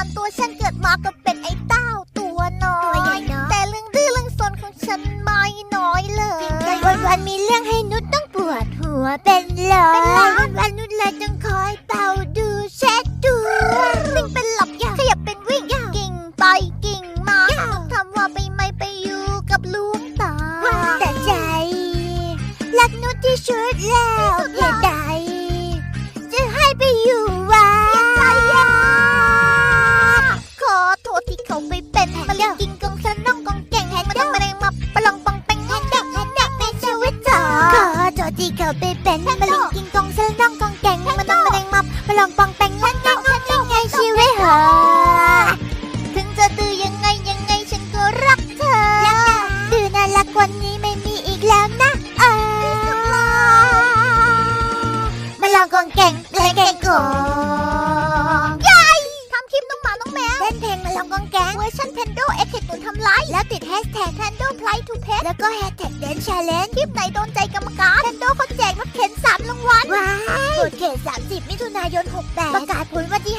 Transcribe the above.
ามตัวฉันเกิดมาก็เป็นไอ้เต้าตัวน้อย แต่เรื่องดื้อเรื่องซนของฉันไม่น้อยเลยวันวันๆมีเรื่องให้นุชต้องปวดหัวเป็นร้อยวันวันๆนุชเลยต้องคอยเป่าดูเช็ดดูวิ่งเป็นหลับขยับเป็นวิ่งกิ่งไปกิ่งมาทำว่าไปไม่ไปอยู่กับลุงตาแต่ใจรักนุชที่สุดแล้วเหตุ เขาไปเป็นมะเร็งกินกองสนองกองแก่งแหกมาต้องมาแรงมาปลองปองแปงแหกแดกแหกแดกในชีวิตเธอขอโทษที่เขาไปเป็นมะเร็งกินกองสนองกองแก่งมาต้องมาแรงมาปลองปองแปงแหกแดกแหกแดกในชีวิตเธอถึงจะดื้อยังไงยังไงฉันก็รักเธอดื้อน่ารักวันนี้ไม่มีอีกแล้วนะเออมาลองกองแก่งเพลงแก่งกอง น้องแมวเล่นเพลงมาลองกองแก่งเวอร์ชันเพนโดเอ็กซ์ตุนทำลายแล้วติดแฮชแท็กเพนโดไพร์ทูเพแล้วก็แฮชแท็กเดนชาเลนคลิปไหนโดนใจกรรมการเพนโดเขาแจกรถเข็นสามรางวัลว้ายกดเขต30 มิถุนายน 68 ประกาศผลวันที่